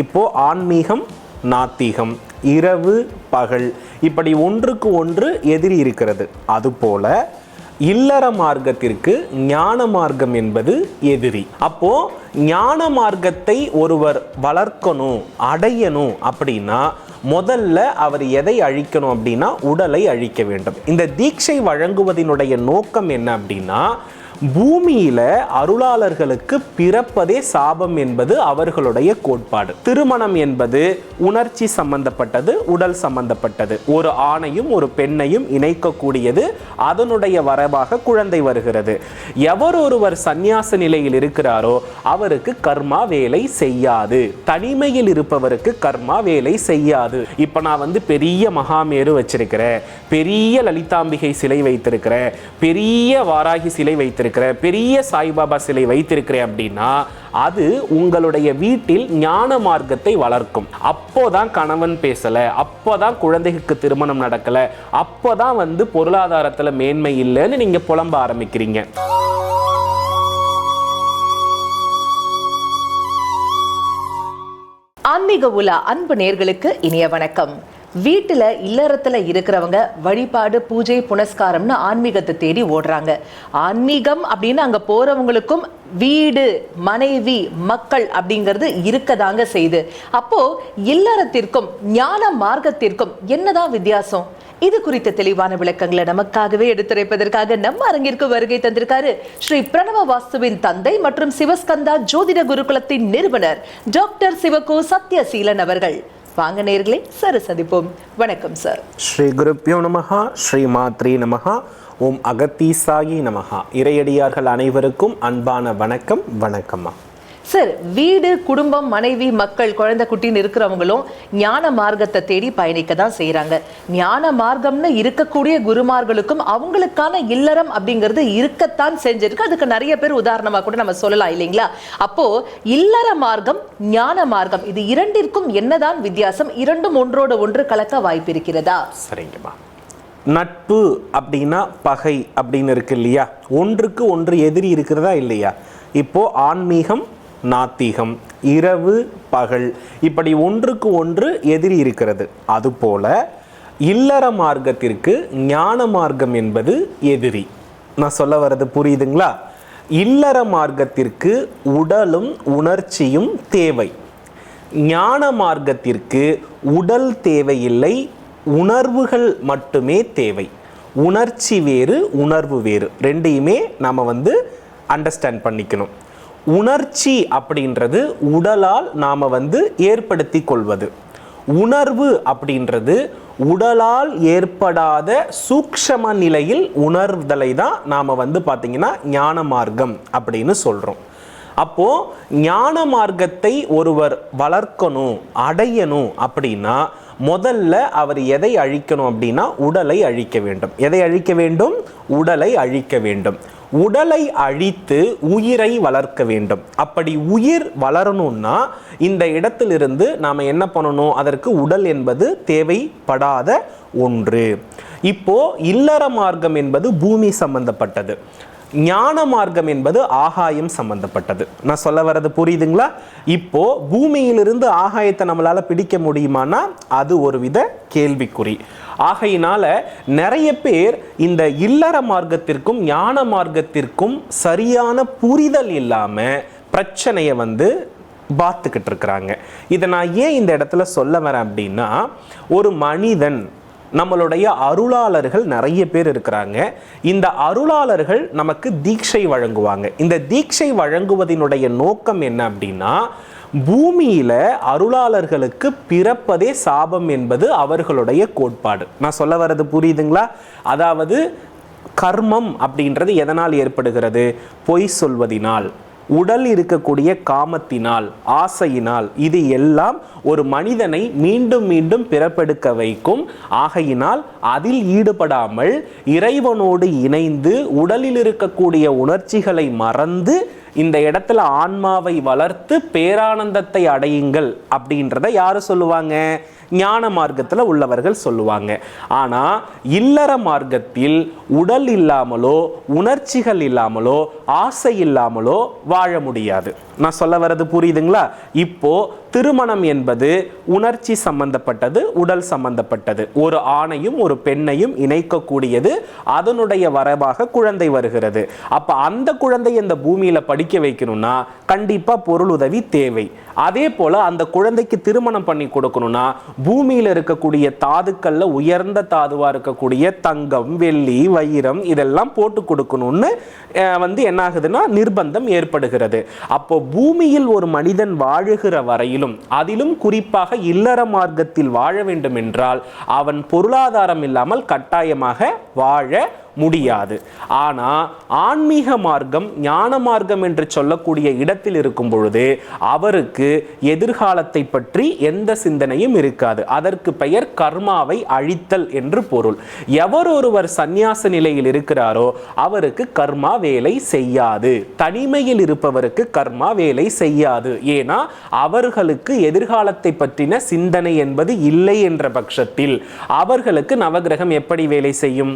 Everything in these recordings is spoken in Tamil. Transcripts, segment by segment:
இப்போ ஆன்மீகம் நாத்திகம் இரவு பகல் இப்படி ஒன்றுக்கு ஒன்று எதிரி இருக்கிறது. அதுபோல இல்லற மார்க்கத்திற்கு ஞான மார்க்கம் என்பது எதிரி. அப்போ ஞான மார்க்கத்தை ஒருவர் வளர்க்கணும் அடையணும் அப்படின்னா முதல்ல அவர் எதை அழிக்கணும் அப்படின்னா உடலை அழிக்க வேண்டும். இந்த தீட்சை வழங்குவதனுடைய நோக்கம் என்ன அப்படின்னா பூமியில அருளாளர்களுக்கு பிறப்பதே சாபம் என்பது அவர்களுடைய கோட்பாடு. திருமணம் என்பது உணர்ச்சி சம்பந்தப்பட்டது உடல் சம்பந்தப்பட்டது. ஒரு ஆணையும் ஒரு பெண்ணையும் இணைக்கக்கூடியது அதனுடைய வரவாக குழந்தை வருகிறது. எவர் ஒருவர் சந்நியாச நிலையில் இருக்கிறாரோ அவருக்கு கர்மா வேலை செய்யாது. தனிமையில் இருப்பவருக்கு கர்மா வேலை செய்யாது. இப்ப நான் வந்து பெரிய மகாமேரு வச்சிருக்கிறேன். பெரிய லலிதாம்பிகை சிலை வைத்திருக்கிறேன். பெரிய வாராகி சிலை வைத்திருக்கிறேன். பெரிய சாய்பாபா சிலை வைத்திருக்கிறேன் அப்படின்னா அது உங்களுடைய வீட்டில் ஞான மார்க்கத்தை வளர்க்கும். அப்போதான் கணவன் பேசல அப்போதான் குழந்தைகளுக்கு திருமணம் நடக்கல அப்போதான் வந்து பொருளாதாரத்துல மேன்மை இல்லைன்னு நீங்க புலம்ப ஆரம்பிக்கிறீங்க. ஆன்மீக உலா அன்பு நேர்களுக்கு இனிய வணக்கம். வீட்டில் இல்லறத்தில் இருக்கிறவங்க வழிபாடு பூஜை புனஸ்காரம்னு ஆன்மீகத்தை தேடி ஓடுறாங்க. ஆன்மீகம் அப்படின்னு அங்கே போகிறவங்களுக்கும் வீடு மனைவி மக்கள் அப்படிங்கிறது இருக்கதாங்க செய்யுது. அப்போ இல்லறத்திற்கும் ஞான மார்க்கத்திற்கும் என்னதான் வித்தியாசம்? இது குறித்த தெளிவான விளக்கங்களை நமக்காகவே எடுத்துரைப்பதற்காக நம்ம அரங்கிற்கு வருகை தந்திருக்காரு ஸ்ரீ பிரணவ வாஸ்துவின் தந்தை மற்றும் சிவஸ்கந்தா ஜோதிட குருகுலத்தின் நிறுவனர் டாக்டர் சிவகோ சத்யசீலன் அவர்கள். வாங்க நேர்களே சரி சந்திப்போம். வணக்கம் சார். ஸ்ரீ குருப்பியோ நமகா ஸ்ரீ மாத்ரி நமகா ஓம் அகத்தீசாயி நமகா இறையடியார்கள் அனைவருக்கும் அன்பான வணக்கம் வணக்கம்மா. சார் வீடு குடும்பம் மனைவி மக்கள் குழந்தை குட்டின்னு இருக்கிறவங்களும் ஞான மார்க்கத்தை தேடி பயணிக்க தான் செய்கிறாங்க ஞான மார்க்கம்னு இருக்கக்கூடிய குருமார்களுக்கும் அவங்களுக்கான இல்லறம் அப்படிங்கிறது இருக்கத்தான் செஞ்சிருக்கு. அதுக்கு நிறைய பேர் உதாரணமாக கூட நம்ம சொல்லலாம் இல்லைங்களா? அப்போ இல்லற மார்க்கம் ஞான மார்க்கம் இது இரண்டிற்கும் என்னதான் வித்தியாசம்? இரண்டும் ஒன்றோடு ஒன்று கலக்க வாய்ப்பு இருக்கிறதா? சரிங்கம்மா. நட்பு அப்படின்னா பகை அப்படின்னு இருக்கு இல்லையா? ஒன்றுக்கு ஒன்று எதிரி இருக்கிறதா இல்லையா? இப்போ ஆன்மீகம் நாத்திகம் இரவு பகல் இப்படி ஒன்றுக்கு ஒன்று எதிரி இருக்கிறது. அதுபோல இல்லற மார்க்கத்திற்கு ஞான மார்க்கம் என்பது எதிரி. நான் சொல்ல வர்றது புரியுதுங்களா? இல்லற மார்க்கத்திற்கு உடலும் உணர்ச்சியும் தேவை. ஞான மார்க்கத்திற்கு உடல் தேவையில்லை உணர்வுகள் மட்டுமே தேவை. உணர்ச்சி வேறு உணர்வு வேறு. ரெண்டையுமே நாம் வந்து அண்டர்ஸ்டாண்ட் பண்ணிக்கணும். உணர்ச்சி அப்படின்றது உடலால் நாம் வந்து ஏற்படுத்தி கொள்வது. உணர்வு அப்படின்றது உடலால் ஏற்படாத சூக்ஷம நிலையில் உணர்தலை தான் நாம் வந்து பார்த்திங்கன்னா ஞான மார்க்கம் அப்படின்னு சொல்கிறோம் அப்போ ஞான மார்க்கத்தை ஒருவர் வளர்க்கணும் அடையணும் அப்படின்னா முதல்ல அவர் எதை அழிக்கணும் அப்படின்னா உடலை அழிக்க வேண்டும். எதை அழிக்க வேண்டும்? உடலை அழிக்க வேண்டும். உடலை அழித்து உயிரை வளர்க்க வேண்டும். அப்படி உயிர் வளரணும்னா இந்த இடத்திலிருந்து நாம் என்ன பண்ணணும்? அதற்கு உடல் என்பது தேவைப்படாத ஒன்று. இப்போ இல்லற மார்க்கம் என்பது பூமி சம்பந்தப்பட்டது. ஞான மார்க்கம் என்பது ஆகாயம் சம்பந்தப்பட்டது. நான் சொல்ல வர்றது புரியுதுங்களா? இப்போ பூமியிலிருந்து ஆகாயத்தை நம்மளால பிடிக்க முடியுமானா? அது ஒரு வித கேள்விக்குறி. ஆகையினால நிறைய பேர் இந்த இல்லற மார்க்கத்திற்கும் ஞான மார்க்கத்திற்கும் சரியான புரிதல் இல்லாமல் பிரச்சனையை வந்து பார்த்துக்கிட்டு இருக்கிறாங்க. இதை நான் ஏன் இந்த இடத்துல சொல்ல வரேன் அப்படின்னா ஒரு மனிதன் நம்மளுடைய அருளாளர்கள் நிறைய பேர் இருக்கிறாங்க. இந்த அருளாளர்கள் நமக்கு தீட்சை வழங்குவாங்க. இந்த தீட்சை வழங்குவதனுடைய நோக்கம் என்ன அப்படின்னா பூமியில அருளாளர்களுக்கு பிறப்பதே சாபம் என்பது அவர்களுடைய கோட்பாடு. நான் சொல்ல வர்றது புரியுதுங்களா? அதாவது கர்மம் அப்படின்றது எதனால் ஏற்படுகிறது? பொய் சொல்வதினால் உடல் இருக்கக்கூடிய காமத்தினால் ஆசையினால் இது எல்லாம் ஒரு மனிதனை மீண்டும் மீண்டும் பிறப்பெடுக்க வைக்கும். ஆகையினால் அதில் ஈடுபடாமல் இறைவனோடு இணைந்து உடலில் இருக்கக்கூடிய உணர்ச்சிகளை மறந்து இந்த இடத்துல ஆன்மாவை வளர்த்து பேரானந்தத்தை அடையுங்கள் அப்படின்றத யார் சொல்லுவாங்க? ஞான மார்க்கத்தில் உள்ளவர்கள் சொல்லுவாங்க. ஆனால் இல்லற மார்க்கத்தில் உடல் இல்லாமலோ உணர்ச்சிகள் இல்லாமலோ ஆசை இல்லாமலோ வாழ முடியாது. நான் சொல்ல வர்றது புரியுதுங்களா? இப்போ திருமணம் என்பது உணர்ச்சி சம்பந்தப்பட்டது உடல் சம்பந்தப்பட்டது. ஒரு ஆணையும் ஒரு பெண்ணையும் இணைக்கக்கூடியது அதனுடைய வரவாக குழந்தை வருகிறது. அப்ப அந்த குழந்தை இந்த பூமியில படிக்க வைக்கணும்னா கண்டிப்பா பொருள் உதவி தேவை. அதே போல அந்த குழந்தைக்கு திருமணம் பண்ணி கொடுக்கணும்னா பூமியில இருக்கக்கூடிய தாதுக்கள்ல உயர்ந்த தாதுவா இருக்கக்கூடிய தங்கம் வெள்ளி வைரம் இதெல்லாம் போட்டு கொடுக்கணும்னு வந்து என்ன ஆகுதுன்னா நிர்பந்தம் ஏற்படுகிறது. அப்போ பூமியில் ஒரு மனிதன் வாழுகிற வரையிலும் அதிலும் குறிப்பாக இல்லற மார்க்கத்தில் வாழ வேண்டும் என்றால் அவன் பொருளாதாரம் இல்லாமல் கட்டாயமாக வாழ முடியாது. ஆனால் ஆன்மீக மார்க்கம் ஞான மார்க்கம் என்று சொல்லக்கூடிய இடத்தில் இருக்கும் பொழுது அவருக்கு எதிர்காலத்தை பற்றி எந்த சிந்தனையும் இருக்காது. அதற்கு பெயர் கர்மாவை அழித்தல் என்று பொருள். எவர் ஒருவர் சந்நியாச நிலையில் இருக்கிறாரோ அவருக்கு கர்மா வேலை செய்யாது. தனிமையில் இருப்பவருக்கு கர்மா வேலை செய்யாது. ஏன்னா அவர்களுக்கு எதிர்காலத்தை பற்றின சிந்தனை என்பது இல்லை என்ற பட்சத்தில் அவர்களுக்கு நவகிரகம் எப்படி வேலை செய்யும்?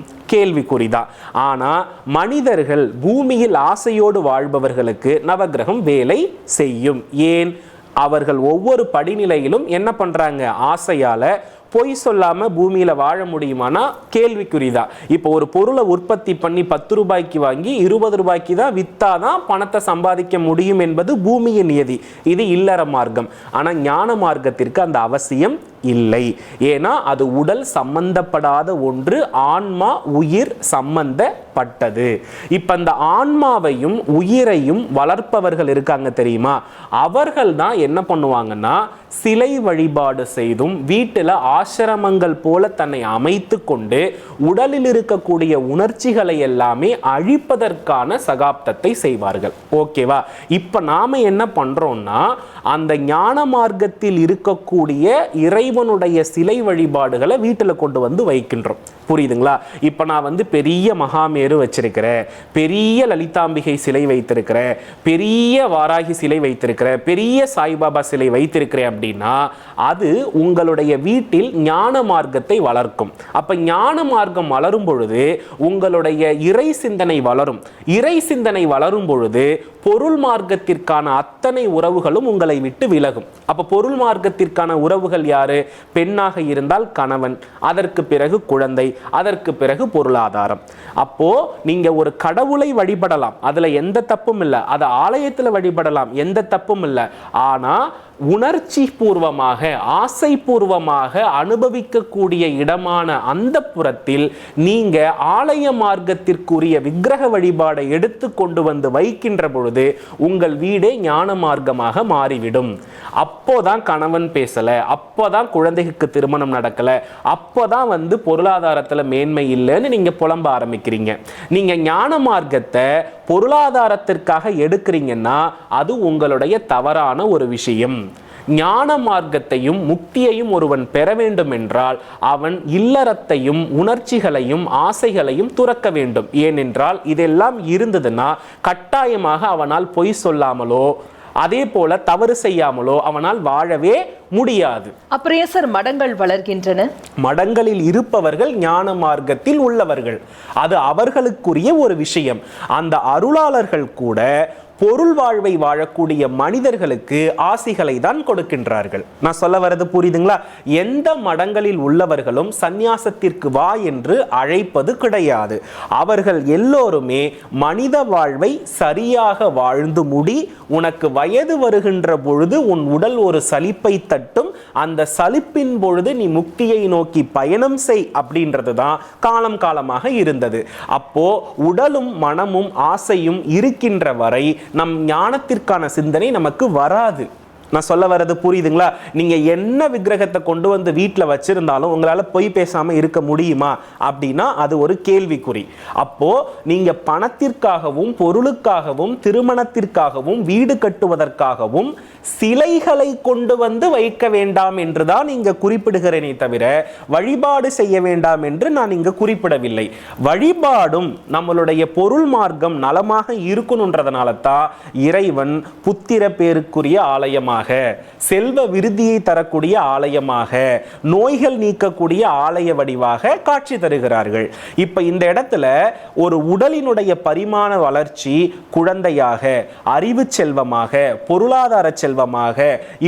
அப்படிதான். ஆனால் மனிதர்கள் பூமியில் ஆசையோடு வாழ்பவர்களுக்கு நவகிரகம் வேலை செய்யும். ஏன்? அவர்கள் ஒவ்வொரு படிநிலையிலும் என்ன பண்றாங்க? ஆசையால் பொய் சொல்லாம பூமியில வாழ முடியுமானா? கேள்விக்குறிதான் இப்போ ஒரு பொருளை உற்பத்தி பண்ணி பத்து ரூபாய்க்கு வாங்கி இருபது ரூபாய்க்கு தான் வித்தாதான் பணத்தை சம்பாதிக்க முடியும் என்பது பூமியின் நியதி. இது இல்லற மார்க்கம். ஆனா ஞான மார்க்கத்திற்கு அந்த அவசியம் இல்லை. ஏன்னா அது உடல் சம்பந்தப்படாத ஒன்று ஆன்மா உயிர் சம்பந்தப்பட்டது. இப்போ அந்த ஆன்மாவையும் உயிரையும் வளர்ப்பவர்கள் இருக்காங்க தெரியுமா? அவர்கள் தான் என்ன பண்ணுவாங்கன்னா சிலை வழிபாடு செய்தும் வீட்டில் ஆசிரமங்கள் போல தன்னை அமைத்து கொண்டு உடலில் இருக்கக்கூடிய உணர்ச்சிகளை எல்லாமே அழிப்பதற்கான சகாப்தத்தை செய்வார்கள். ஓகேவா? இப்போ நாம என்ன பண்றோம்னா அந்த ஞான மார்க்கத்தில் இருக்கக்கூடிய இறைவனுடைய சிலை வழிபாடுகளை வீட்டில் கொண்டு வந்து வைக்கின்றோம். புரியுதுங்களா? இப்போ நான் வந்து பெரிய மகாமேரு வச்சிருக்கிறேன். பெரிய லலிதாம்பிகை சிலை வைத்திருக்கிறேன். பெரிய வாராகி சிலை வைத்திருக்கிறேன். பெரிய சாய்பாபா சிலை வைத்திருக்கிறேன் அப்படின்னா அது உங்களுடைய வீட்டில் ஞான மார்க்கத்தை வளர்க்கும். அப்ப ஞான மார்க்கம் வளரும் பொழுது உங்களுடைய இறை சிந்தனை வளரும். இறை சிந்தனை வளரும் பொழுது பொருள் மார்க்கத்திற்கான அத்தனை உறவுகளும் உங்களை விட்டு விலகும். அப்ப பொருள் மார்க்கத்திற்கான உறவுகள் யாரு? பெண்ணாக இருந்தால் கணவன் அதற்கு பிறகு குழந்தை அதற்கு பிறகு பொருளாதாரம். அப்போ நீங்க ஒரு கடவுளை வழிபடலாம். அதுல எந்த தப்பும் இல்லை. அதை ஆலயத்துல வழிபடலாம். எந்த தப்பும் இல்லை. ஆனா உணர்ச்சி பூர்வமாக ஆசை பூர்வமாக அனுபவிக்கக்கூடிய இடமான அந்த புறத்தில் நீங்க ஆலய மார்க்கத்திற்குரிய விக்கிரக வழிபாடை எடுத்து கொண்டு வந்து வைக்கின்ற பொழுது உங்கள் வீடே ஞான மார்க்கமாக மாறிவிடும். அப்போதான் கணவன் பேசல அப்போதான் குழந்தைக்கு திருமணம் நடக்கல அப்போதான் வந்து பொருளாதாரத்தில் மேன்மை இல்லைன்னு நீங்க புலம்ப ஆரம்பிக்கிறீங்க. நீங்க ஞான மார்க்கத்தை பொருளாதாரத்திற்காக எடுக்கிறீங்கன்னா அது உங்களுடைய தவறான ஒரு விஷயம். ஞான மார்க்கத்தையும் முக்தியையும் ஒருவன் பெற வேண்டும் என்றால் அவன் இல்லறத்தையும் உணர்ச்சிகளையும் ஆசைகளையும் துறக்க வேண்டும். ஏனென்றால் இதெல்லாம் இருந்ததுன்னா கட்டாயமாக அவனால் பொய் சொல்லாமலோ அதே போல தவறு செய்யாமலோ அவனால் வாழவே முடியாது. அப்புறம் ஏன் சார் மடங்கள் வளர்கின்றன? மடங்களில் இருப்பவர்கள் ஞான மார்க்கத்தில் உள்ளவர்கள். அது அவர்களுக்குரிய ஒரு விஷயம். அந்த அருளாளர்கள் கூட பொருள் வாழ்வை வாழக்கூடிய மனிதர்களுக்கு ஆசிகளை தான் கொடுக்கின்றார்கள். நான் சொல்ல வர்றது புரியுதுங்களா? எந்த மடங்களில் உள்ளவர்களும் சந்நியாசத்திற்கு வா என்று அழைப்பது கிடையாது. அவர்கள் எல்லோருமே மனித வாழ்வை சரியாக வாழ்ந்து முடி உனக்கு வயது வருகின்ற பொழுது உன் உடல் ஒரு சலிப்பை தட்டும் அந்த சலிப்பின் பொழுது நீ முக்தியை நோக்கி பயணம் செய் அப்படின்றது தான் காலம் காலமாக இருந்தது. அப்போ உடலும் மனமும் ஆசையும் இருக்கின்ற வரை நம் ஞானத்திற்கான சிந்தனை நமக்கு வராது. நான் சொல்ல வர்றது புரியுதுங்களா? நீங்கள் என்ன விக்கிரகத்தை கொண்டு வந்து வீட்டில் வச்சுருந்தாலும் உங்களால் பொய் பேசாமல் இருக்க முடியுமா? அப்படின்னா அது ஒரு கேள்விக்குறி. அப்போது நீங்கள் பணத்திற்காகவும் பொருளுக்காகவும் திருமணத்திற்காகவும் வீடு கட்டுவதற்காகவும் சிலைகளை கொண்டு வந்து வைக்க வேண்டாம் என்று தான் நீங்கள் குறிப்பிடுகிறேனே தவிர வழிபாடு செய்ய வேண்டாம் என்று நான் இங்கே குறிப்பிடவில்லை. வழிபாடும் நம்மளுடைய பொருள் மார்க்கம் நலமாக இருக்கணுன்றதுனால தான் இறைவன் புத்திர பேருக்குரிய ஆலயமாக ஆலயமாக செல்வ விருத்தியை தரக்கூடிய ஆலயமாக நோய்கள் நீக்கக்கூடிய ஆலய வடிவாக காட்சி தருகிறார்கள். இப்ப இந்த இடத்துல ஒரு உடலினுடைய பரிமாண வளர்ச்சி குழந்தையாக அறிவு செல்வமாக பொருளாதார செல்வமாக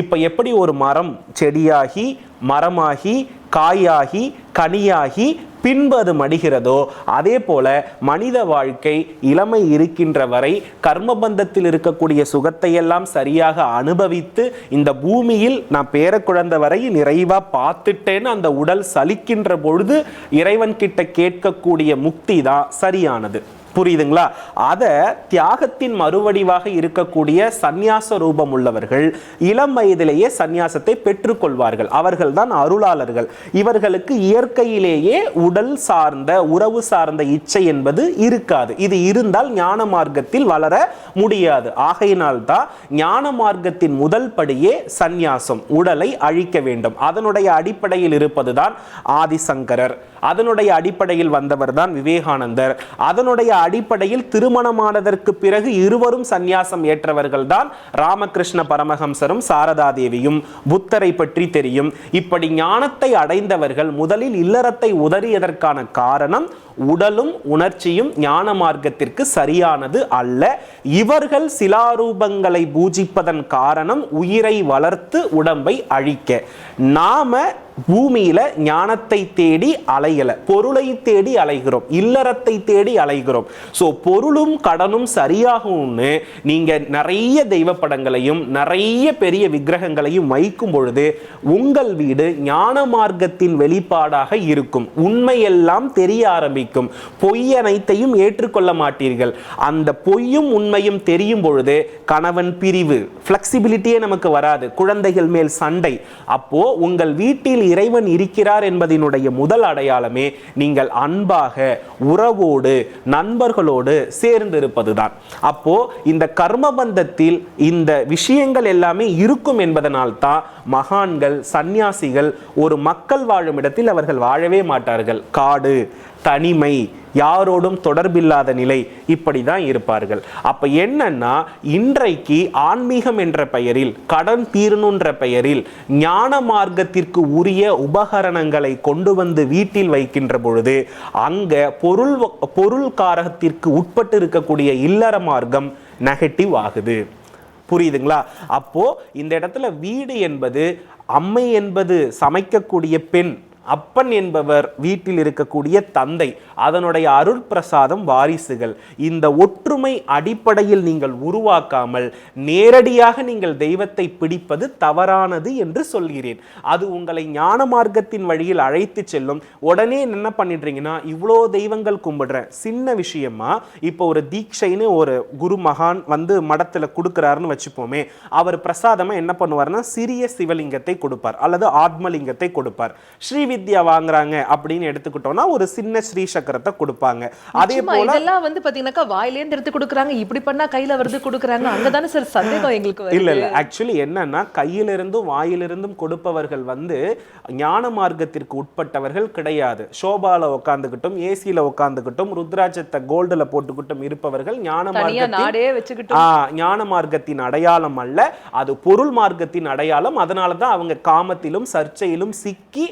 இப்ப எப்படி ஒரு மரம் செடியாகி மரமாகி காயாகி கனியாகி பின்பு அது மடிகிறதோ அதே போல மனித வாழ்க்கை இளமை இருக்கின்ற வரை கர்மபந்தத்தில் இருக்கக்கூடிய சுகத்தை எல்லாம் சரியாக அனுபவித்து இந்த பூமியில் நான் பேரக்குழந்தை வரை நிறைவாக பார்த்துட்டேன்னு அந்த உடல் சலிக்கின்ற பொழுது இறைவன் கிட்ட கேட்கக்கூடிய முக்தி தான் சரியானது. புரியுதுங்களா? அதை தியாகத்தின் மறுவடிவாக இருக்கக்கூடிய சந்நியாச ரூபம் உள்ளவர்கள் இளம் வயதிலேயே சந்நியாசத்தை பெற்றுக்கொள்வார்கள். அவர்கள் தான் அருளாளர்கள். இவர்களுக்கு இயற்கையிலேயே உடல் சார்ந்த உறவு சார்ந்த இச்சை என்பது இருக்காது. இது இருந்தால் ஞான மார்க்கத்தில் வளர முடியாது. ஆகையினால் தான் ஞான மார்க்கத்தின் முதல் படியே சந்நியாசம் உடலை அழிக்க வேண்டும். அதனுடைய அடிப்படையில் இருப்பதுதான் ஆதிசங்கரர். அதனுடைய அடிப்படையில் வந்தவர் தான் விவேகானந்தர். அதனுடைய அடிப்படையில் திருமணமானதற்கு பிறகு இருவரும் சந்நியாசம் ஏற்றவர்கள் தான் ராமகிருஷ்ண பரமஹம்சரும் சாரதா தேவியும் புத்தரை பற்றி தெரியும். இப்படி ஞானத்தை அடைந்தவர்கள் முதலில் இல்லறத்தை உதறியதற்கான காரணம் உடலும் உணர்ச்சியும் ஞான மார்க்கத்திற்கு சரியானது அல்ல. இவர்கள் சிலாரூபங்களை பூஜிப்பதன் காரணம் உயிரை வளர்த்து உடம்பை அழிக்க. நாம பூமியில ஞானத்தை தேடி அலையல பொருளை தேடி அலைகிறோம் இல்லறத்தை தேடி அலைகிறோம். ஸோ பொருளும் கடனும் சரியாகும்னு நீங்க நிறைய தெய்வ படங்களையும் நிறைய பெரிய விக்கிரகங்களையும் வைக்கும் பொழுது உங்கள் வீடு ஞான மார்க்கத்தின் வெளிப்பாடாக இருக்கும். உண்மையெல்லாம் தெரிய ஆரம்பிக்கும். பொய் அனைத்தையும் ஏற்றுக்கொள்ள மாட்டீர்கள். அந்த பொய்யும் உண்மையும் தெரியும் பொழுது கணவன் பிரிவு ஃப்ளெக்சிபிலிட்டியே நமக்கு வராது. குழந்தைகள் மேல் சண்டை. அப்போ உங்கள் வீட்டில் இறைவன் இருக்கிறார் என்பதனுடைய முதல் அடையாளமே நீங்கள் அன்பாக உறவோடு நண்பர்களோடு சேர்ந்திருப்பதுதான். அப்போ இந்த கர்மபந்தத்தில் இந்த விஷயங்கள் எல்லாமே இருக்கும் என்பதனால் தான் மகான்கள் சந்நியாசிகள் ஒரு மக்கள் வாழும் இடத்தில் அவர்கள் வாழவே மாட்டார்கள். காடு தனிமை யாரோடும் தொடர்பில்லாத நிலை இப்படி தான் இருப்பார்கள். அப்போ என்னன்னா இன்றைக்கு ஆன்மீகம் என்ற பெயரில் கடன் தீரணுன்ற பெயரில் ஞான மார்க்கத்திற்கு உரிய உபகரணங்களை கொண்டு வந்து வீட்டில் வைக்கின்ற பொழுது அங்கே பொருள் பொருள் காரகத்திற்கு உட்பட்டு இருக்கக்கூடிய இல்லற மார்க்கம் நெகட்டிவ் ஆகுது. புரியுதுங்களா? அப்போ இந்த இடத்துல வீடு என்பது அம்மை என்பது சமைக்கக்கூடிய பெண் அப்பன் என்பவர் வீட்டில் இருக்கக்கூடிய தந்தை அதனுடைய அருட்பிரசாதம் வாரிசுகள். இந்த ஒற்றுமை அடிப்படையில் நீங்கள் உருவாக்காமல் நேரடியாக நீங்கள் தெய்வத்தை பிடிப்பது தவறானது என்று சொல்கிறேன். அது உங்களை ஞான மார்க்கத்தின் வழியில் அழைத்து செல்லும். உடனே என்ன பண்ணிடுறீங்கன்னா இவ்வளோ தெய்வங்கள் கும்பிடுறேன். சின்ன விஷயமா இப்போ ஒரு தீட்சைன்னு ஒரு குரு மகான் வந்து மடத்தில் கொடுக்குறாருன்னு வச்சுப்போமே அவர் பிரசாதமாக என்ன பண்ணுவார்னா சிறிய சிவலிங்கத்தை கொடுப்பார் அல்லது ஆத்மலிங்கத்தை கொடுப்பார். ஸ்ரீ வித்யா வாங்குறாங்க அப்படின்னு எடுத்துக்கிட்டோம்னா ஒரு சின்ன ஸ்ரீ சக்கரத்தை கொடுப்பாங்க. அதே போல இதெல்லாம் வந்து பாத்தீங்கன்னாக்கா வாயிலேந்து எடுத்து கொடுக்குறாங்க. இப்படி பண்ணா கையில வருது கொடுக்குறாங்க. அங்கதானே சார் சந்தேகம் எங்களுக்கு இல்ல இல்ல. ஆக்சுவலி என்னன்னா கையிலிருந்தும் வாயிலிருந்தும் கொடுப்பவர்கள் வந்து ஞான மார்க்கத்திற்கு உட்பட்டவர்கள் கிடையாது. ஷோபால உட்காந்துக்கிட்டும் ஏசியில உட்காந்துக்கிட்டும் ருத்ராட்சத்தை கோல்டுல போட்டுக்கிட்டும் இருப்பவர்கள் ஞான மார்க்கத்தின் ஞான மார்க்கத்தின் அடையாளம் அல்ல. அது பொருள் மார்க்கத்தின் அடையாளம். அதனால தான் அவங்க காமத்திலும் சர்ச்சையிலும் சிக்கி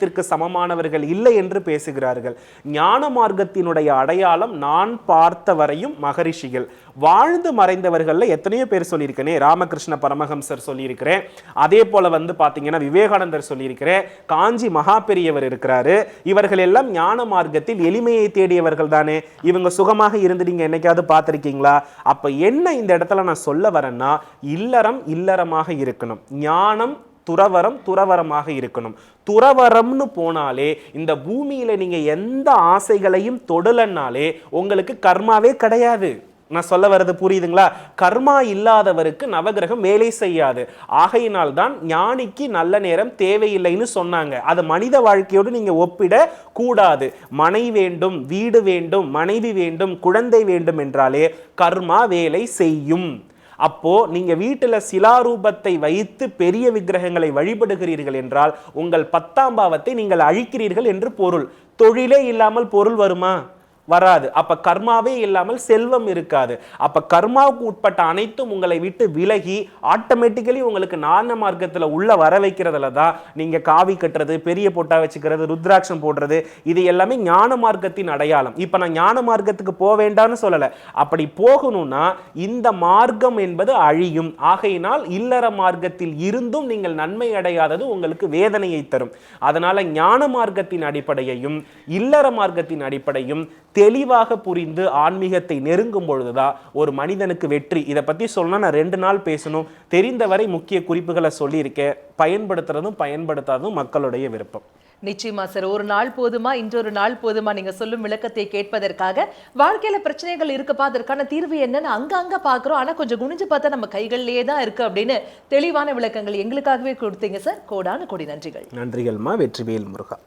ஞானத்திற்கு சமமானவர்கள் இல்லை என்று பேசுகிறார்கள். ஞான மார்க்கத்தினுடைய அடையாளம் நான் பார்த்த வரையும் மகரிஷிகள். வாழ்ந்து மறைந்தவர்கள்ல எத்தனையோ பேர் சொல்லியிருக்கேனே ராமகிருஷ்ண பரமஹம்சர் சொல்லியிருக்கிறேன். அதே போல வந்து பார்த்தீங்கன்னா விவேகானந்தர் சொல்லியிருக்கிறேன். காஞ்சி மகா பெரியவர் இருக்கிறாரு. இவர்கள் எல்லாம் ஞான மார்க்கத்தில் எளிமையை தேடியவர்கள் தானே. இவங்க சுகமாக இருந்து நீங்கள் என்னைக்காவது பார்த்துருக்கீங்களா? அப்போ என்ன இந்த இடத்துல நான் சொல்ல வரேன்னா இல்லறம் இல்லறமாக இருக்கணும். ஞானம் துறவரம் துறவரமாக இருக்கணும். துறவரம்னு போனாலே இந்த பூமியில் நீங்கள் எந்த ஆசைகளையும் தொடலன்னாலே உங்களுக்கு கர்மாவே கிடையாது. நான் சொல்ல வர்றது புரியுதுங்களா? கர்மா இல்லாதவருக்கு நவகிரகம் வேலை செய்யாது. ஆகையினால் தான் ஞானிக்கு நல்ல நேரம் தேவையில்லைன்னு சொன்னாங்க. அது மனித வாழ்க்கையோடு நீங்கள் ஒப்பிட கூடாது. மனை வேண்டும் வீடு வேண்டும் மனைவி வேண்டும் குழந்தை வேண்டும் என்றாலே கர்மா வேலை செய்யும். அப்போது நீங்கள் வீட்டில் சிலாரூபத்தை வைத்து பெரிய விக்கிரகங்களை வழிபடுகிறீர்கள் என்றால் உங்கள் பத்தாம் பாவத்தை நீங்கள் அழிக்கிறீர்கள் என்று பொருள். தொழிலே இல்லாமல் பொருள் வருமா? வராது. அப்ப கர்மாவே இல்லாமல் செல்வம் இருக்காது. அப்ப கர்மாவுக்கு உட்பட்ட அனைத்தும் உங்களை விட்டு விலகி ஆட்டோமேட்டிக்கலி உங்களுக்கு நான மார்க்கத்துல உள்ள வர வைக்கிறதுல தான் நீங்க காவி கட்டுறது பெரிய பொட்டா வச்சுக்கிறது ருத்ராட்சம் போடுறது இது எல்லாமே ஞான மார்க்கத்தின் அடையாளம். இப்ப நான் ஞான மார்க்கத்துக்கு போக வேண்டாம்னு சொல்லல. அப்படி போகணும்னா இந்த மார்க்கம் என்பது அழியும். ஆகையினால் இல்லற மார்க்கத்தில் இருந்தும் நீங்கள் நன்மை அடையாதது உங்களுக்கு வேதனையை தரும். அதனால ஞான மார்க்கத்தின் அடிப்படையையும் இல்லற மார்க்கத்தின் அடிப்படையும் தெளிவாக புரிந்து ஆன்மீகத்தை நெருங்கும் பொழுதுதான் ஒரு மனிதனுக்கு வெற்றி? இதை பத்தி சொல்லணும்னா நான் ரெண்டு நாள் பேசணும். தெரிந்தவரை முக்கிய குறிப்புகளை சொல்லியிருக்கேன். பயன்படுத்துறதும் பயன்படுத்தாததும் மக்களுடைய விருப்பம். நிச்சயமா சார். ஒரு நாள் போதுமா? இன்றொரு நாள் போதுமா? நீங்க சொல்லும் விளக்கத்தை கேட்பதற்காக வாழ்க்கையில பிரச்சனைகள் இருக்குப்பா அதற்கான தீர்வு என்னன்னு அங்க அங்க பாக்குறோம் ஆனா கொஞ்சம் குனிஞ்சு பார்த்தா நம்ம கைகள்லயே தான் இருக்கு அப்படின்னு தெளிவான விளக்கங்கள் எங்களுக்காகவே கொடுத்தீங்க சார். கோடான கோடி நன்றிகள். நன்றிகள்மா வெற்றிவேல் முருகா.